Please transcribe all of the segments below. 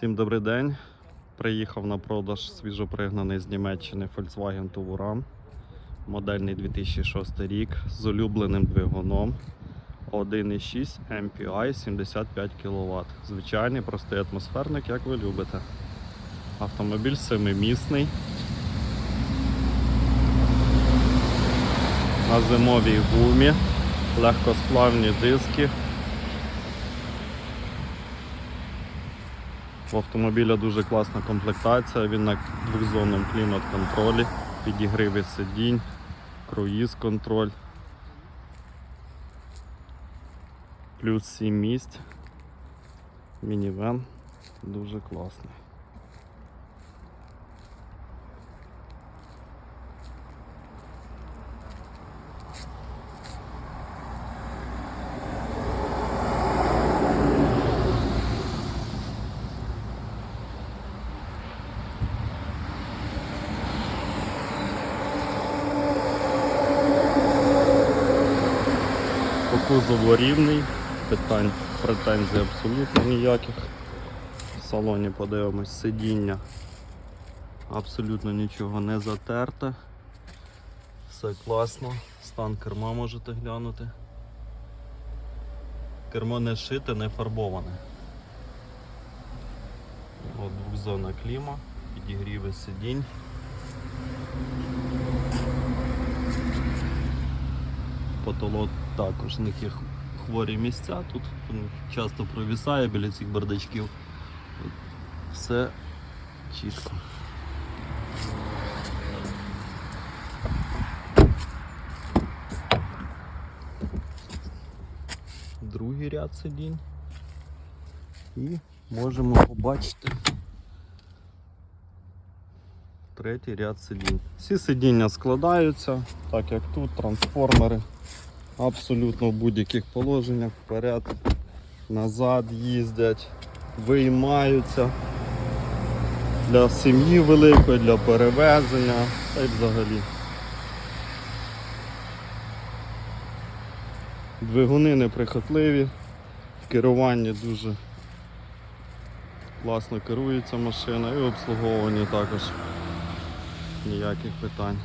Всім добрий день. Приїхав на продаж свіжопригнаний з Німеччини Volkswagen Touran. Модельний 2006 рік з улюбленим двигуном 1,6 MPI 75 кВт. Звичайний простий атмосферник, як ви любите. Автомобіль семимісний. На зимовій гумі, легкосплавні диски. В автомобіля дуже класна комплектація, він на двохзонному клімат-контролі, підігриви сидінь, круїз контроль. Плюс 7 місць. Мінівен дуже класний. По кузову рівний, питань, претензій абсолютно ніяких. В салоні подивимось сидіння. Абсолютно нічого не затерте. Все класно. Стан керма можете глянути. Кермо не шите, не фарбоване. От двохзонна кліма, підігріви сидінь. Потолок також в них є хворі місця. Тут часто провісає біля цих бардачків. Все чітко. Другий ряд сидінь. І можемо побачити третій ряд сидінь. Всі сидіння складаються, так як тут, трансформери. Абсолютно в будь-яких положеннях вперед, назад їздять, виймаються для сім'ї великої, для перевезення та й взагалі. Двигуни неприхотливі, в керуванні дуже класно керується машина і обслуговування також ніяких питань.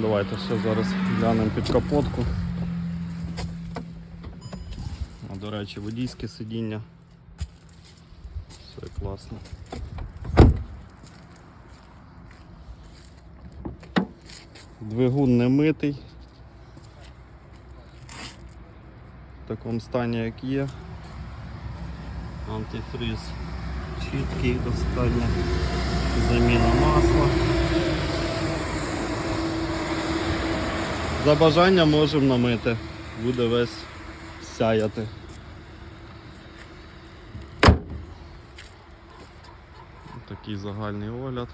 Давайте ще зараз глянемо під капотку. А, до речі, водійське сидіння. Все класно. Двигун не митий. В такому стані, як є. Антифриз чіткий, достатньо. Заміна масла. За бажання можемо намити. Буде весь сяяти. Такий загальний огляд.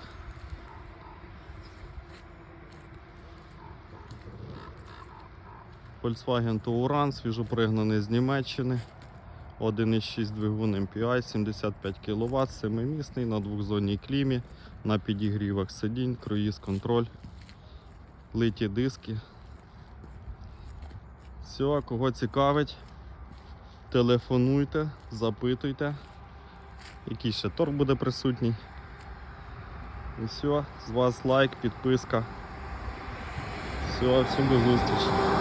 Volkswagen Touran, свіжопригнаний з Німеччини. 1,6 двигун MPI, 75 кВт, семимісний на двохзонній клімі, на підігрівах сидінь, круїз контроль, литі диски. Все, кого цікавить, телефонуйте, запитуйте, який ще торг буде присутній. І все, з вас лайк, підписка. Все, всім до зустрічі.